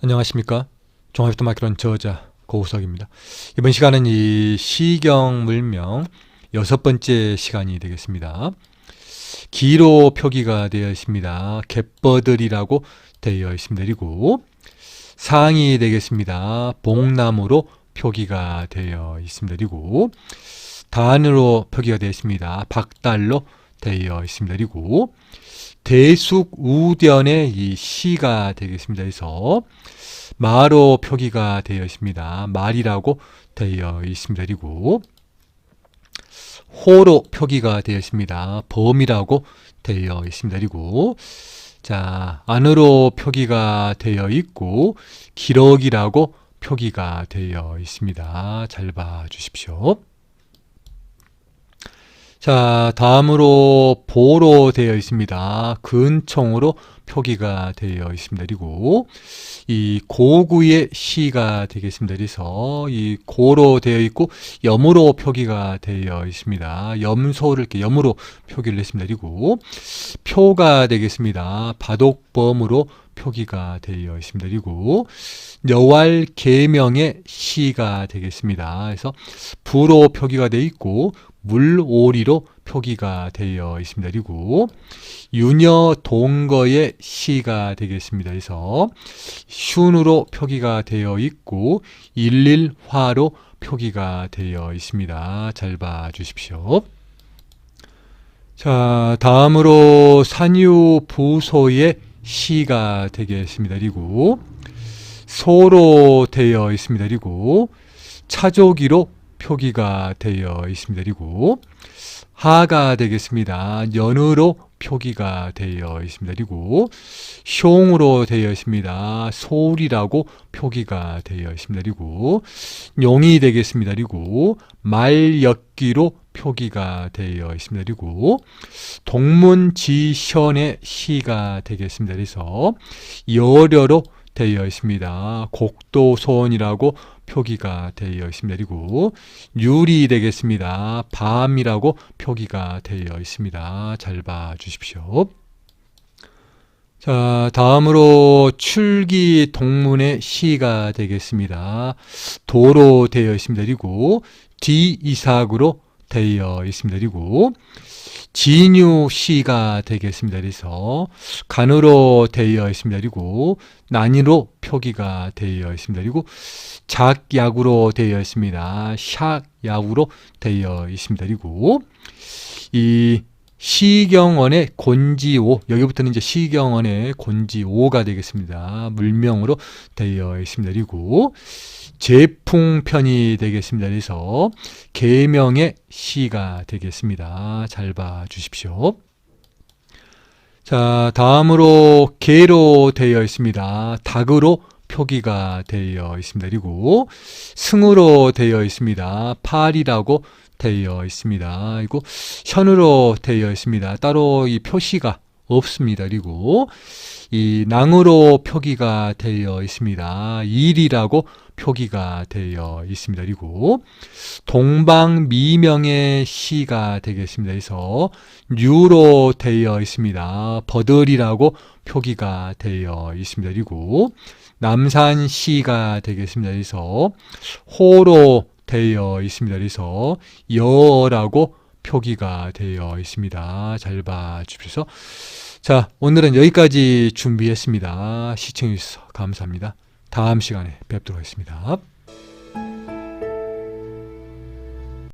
안녕하십니까. 종합부터 마키론 저자 고우석입니다. 이번 시간은 이 시경 물명 여섯 번째 시간이 되겠습니다. 기로 표기가 되어 있습니다. 갯버들이라고 되어 있습니다. 그리고 상이 되겠습니다. 봉나무로 표기가 되어 있습니다. 그리고 단으로 표기가 되어 있습니다. 박달로 되어 있습니다. 그리고 대숙 우변의 이 시가 되겠습니다. 그래서 마로 표기가 되어 있습니다. 말이라고 되어 있습니다. 그리고 호로 표기가 되어 있습니다. 범이라고 되어 있습니다. 그리고 자 안으로 표기가 되어 있고 기록이라고 표기가 되어 있습니다. 잘 봐주십시오. 자, 다음으로 보로 되어 있습니다. 근총으로 표기가 되어 있습니다. 그리고 이 고구의 시가 되겠습니다. 그래서 이 고로 되어 있고 염으로 표기가 되어 있습니다. 염소를 이렇게 염으로 표기를 했습니다. 그리고 표가 되겠습니다. 바독범으로 표기가 되어 있습니다. 그리고 여왈 계명의 시가 되겠습니다. 그래서 부로 표기가 되어 있고 물오리로 표기가 되어 있습니다. 그리고 유녀 동거의 시가 되겠습니다. 그래서 슌으로 표기가 되어 있고 일일화로 표기가 되어 있습니다. 잘 봐 주십시오. 자, 다음으로 산유 부소의 시가 되겠습니다. 그리고 소로 되어 있습니다. 그리고 차조기로 표기가 되어 있습니다. 그리고 하가 되겠습니다. 연으로 표기가 되어 있습니다. 그리고 숑으로 되어 있습니다. 소울이라고 표기가 되어 있습니다. 그리고 용이 되겠습니다. 그리고 말역기로 표기가 되어 있습니다. 그리고 동문지션의 시가 되겠습니다. 그래서 열여로 되어 있습니다. 곡도소원이라고 표기가 되어 있습니다. 그리고 유리 되겠습니다. 밤이라고 표기가 되어 있습니다. 잘 봐 주십시오. 자, 다음으로 출기 동문의 시가 되겠습니다. 도로 되어 있습니다. 그리고 뒤이삭으로 되어 있습니다. 그리고 진유 시가 되겠습니다. 그래서 간으로 되어 있습니다. 그리고 난이로 표기가 되어 있습니다. 그리고 작약으로 되어 있습니다. 샥약으로 되어 있습니다. 그리고 이 시경원의 곤지오 여기부터는 이제 시경원의 곤지오가 되겠습니다. 물명으로 되어 있습니다. 그리고 제풍편이 되겠습니다. 그래서 계명의 시가 되겠습니다. 잘 봐 주십시오. 자, 다음으로 개로 되어 있습니다. 닭으로 표기가 되어 있습니다. 그리고 승으로 되어 있습니다. 팔이라고 되어 있습니다. 그리고 현으로 되어 있습니다. 따로 이 표시가 없습니다. 그리고 이 낭으로 표기가 되어 있습니다. 일이라고 표기가 되어 있습니다. 그리고 동방미명의 시가 되겠습니다. 그래서 뉴로 되어 있습니다. 버들이라고 표기가 되어 있습니다. 그리고 남산시가 되겠습니다. 그래서 호로 되어 있습니다. 그래서 여라고 표기가 되어 있습니다. 잘 봐 주십시오. 자, 오늘은 여기까지 준비했습니다. 시청해주셔서 감사합니다. 다음 시간에 뵙도록 하겠습니다.